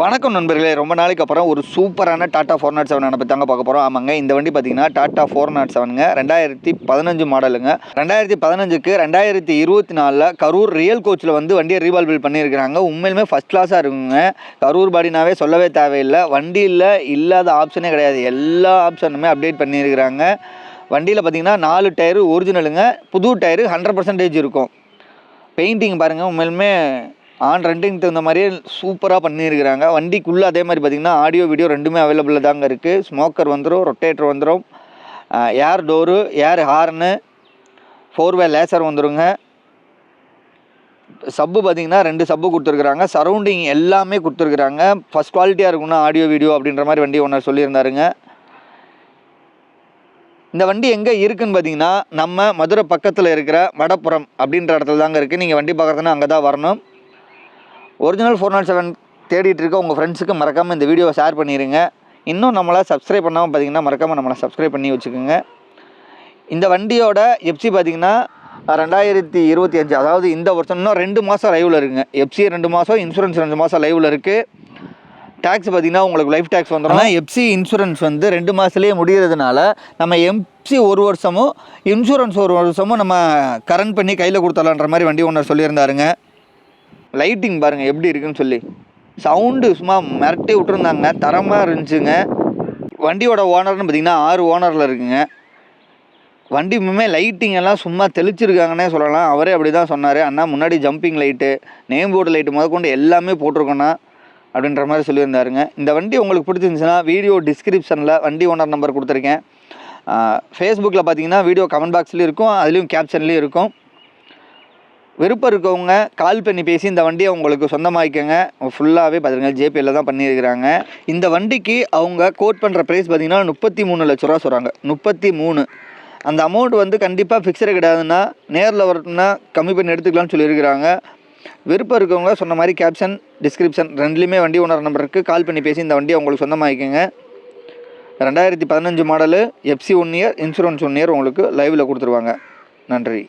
வணக்கம் நண்பர்களே. ரொம்ப நாளைக்கு அப்புறம் ஒரு சூப்பரான டாட்டா ஃபோர் நாட் செவன் பற்றி தாங்க பார்க்க போகிறோம் ஆமாங்க இந்த வண்டி பார்த்தீங்கன்னா டாட்டா ஃபோர் நாட் செவனுங்க. ரெண்டாயிரத்தி பதினஞ்சு மாடலுங்க. ரெண்டாயிரத்தி பதினஞ்சுக்கு ரெண்டாயிரத்தி இருபத்தி நாலில் கரூர் ரியல் கோச்சில் வந்து வண்டியை ரீவால்பில் பண்ணியிருக்கிறாங்க. உண்மையிலுமே ஃபஸ்ட் கிளாஸாக இருக்குங்க. கரூர் பாடினாவே சொல்லவே தேவையில்லை. வண்டியில் இல்லாத ஆப்ஷனே கிடையாது. எல்லா ஆப்ஷனுமே அப்டேட் பண்ணியிருக்கிறாங்க. வண்டியில் பார்த்தீங்கன்னா நாலு டயரு ஒரிஜினலுங்க புது டயரு ஹண்ட்ரட் பர்சன்டேஜ் இருக்கும். பெயிண்டிங் பாருங்கள் உண்மையிலுமே ஆன் ரெண்டிங் தகுந்த மாதிரியே சூப்பராக பண்ணியிருக்கிறாங்க. வண்டிக்குள்ளே அதே மாதிரி பார்த்திங்கன்னா ஆடியோ வீடியோ ரெண்டுமே அவைலபிளாக தாங்க இருக்குது ஸ்மோக்கர் வந்துடும் ரொட்டேட்டர் வந்துடும் air door air horn four way laser வந்துருங்க. சப்பு பார்த்தீங்கன்னா ரெண்டு சப்பு கொடுத்துருக்குறாங்க. சரௌண்டிங் எல்லாமே கொடுத்துருக்குறாங்க. ஃபஸ்ட் குவாலிட்டியாக இருக்கும்னா ஆடியோ வீடியோ அப்படின்ற மாதிரி வண்டி ஒன்று சொல்லியிருந்தாருங்க. இந்த வண்டி எங்கே இருக்குதுன்னு பார்த்தீங்கன்னா நம்ம மதுரை பக்கத்தில் இருக்கிற வடப்புறம் அப்படின்ற இடத்துல தாங்க இருக்குது நீங்கள் வண்டி பார்க்குறதுனா அங்கே தான் வரணும். ஒரிஜினல் ஃபோர் நாட் செவன் தேடிட்டு இருக்க உங்கள் ஃப்ரெண்ட்ஸுக்கு மறக்காமல் இந்த வீடியோவை ஷேர் பண்ணிடுங்க இன்னும் நம்மளை சப்ஸ்கிரைப் பண்ணாமல் பார்த்தீங்கன்னா மறக்காமல் நம்மளை சப்ஸ்கிரைப் பண்ணி வச்சுக்கோங்க. இந்த வண்டியோட எஃப்சி பார்த்தீங்கன்னா ரெண்டாயிரத்தி இருபத்தி அஞ்சு அதாவது இந்த வருஷம் இன்னும் ரெண்டு மாதம் லைவில் இருக்குங்க. எப்சி ரெண்டு மாதம் இன்சூரன்ஸ் ரெண்டு மாதம் லைவில் இருக்குது டேக்ஸ் பார்த்தீங்கன்னா உங்களுக்கு லைஃப் டேக்ஸ் வந்துடும் எப்சி இன்சூரன்ஸ் வந்து ரெண்டு மாதத்துலேயே முடிகிறதுனால நம்ம எப்சி ஒரு வருஷமும் இன்சூரன்ஸ் ஒரு வருஷமும் நம்ம கரண்ட் பண்ணி கையில் கொடுத்துடலான்ற மாதிரி வண்டி ஒன்று சொல்லியிருந்தாருங்க. லைட்டிங் பாருங்கள் எப்படி இருக்குன்னு சொல்லி. சவுண்டு சும்மா மிரட்டி விட்டுருந்தாங்க. தரமாக இருந்துச்சுங்க. வண்டியோட ஓனர்னு பார்த்தீங்கன்னா ஆறு ஓனரில் இருக்குங்க. வண்டி இன்னுமே லைட்டிங் எல்லாம் சும்மா தெளிச்சிருக்காங்கன்னே சொல்லலாம். அவரே அப்படி தான் சொன்னார். அண்ணா முன்னாடி jumping light name board light முதற்கொண்டு எல்லாமே போட்டிருக்கோண்ணா அப்படின்ற மாதிரி சொல்லியிருந்தாருங்க. இந்த வண்டி உங்களுக்கு பிடிச்சிருந்துச்சுன்னா வீடியோ டிஸ்கிரிப்ஷனில் வண்டி ஓனர் நம்பர் கொடுத்துருக்கேன். ஃபேஸ்புக்கில் பார்த்தீங்கன்னா வீடியோ கமெண்ட் பாக்ஸ்லேயும் இருக்கும். அதுலேயும் கேப்ஷன்லேயும் இருக்கும். விருப்பம் இருக்கவங்க கால் பண்ணி பேசி இந்த வண்டியை உங்களுக்கு சொந்தமாக்கிக்கங்க. ஃபுல்லாகவே பார்த்துருங்க ஜேபியில் தான் பண்ணியிருக்கிறாங்க. இந்த வண்டிக்கு அவங்க கோட் பண்ணுற ப்ரைஸ் பார்த்தீங்கன்னா முப்பத்தி மூணு லட்ச ரூபா சொல்கிறாங்க முப்பத்தி மூணு. அந்த அமௌண்ட் வந்து கண்டிப்பாக ஃபிக்ஸடு கிடையாதுன்னா நேரில் வரணும்னா கம்மி பண்ணி எடுத்துக்கலாம்னு சொல்லியிருக்கிறாங்க. விருப்பம் இருக்கவங்க சொன்ன மாதிரி கேப்ஷன் டிஸ்கிரிப்ஷன் ரெண்டுலேயுமே வண்டி ஓனர் நம்பருக்கு கால் பண்ணி பேசி இந்த வண்டியை உங்களுக்கு சொந்தமாக்கிக்கங்க. ரெண்டாயிரத்தி பதினஞ்சு model FC one year insurance one year உங்களுக்கு லைவில் கொடுத்துருவாங்க. நன்றி.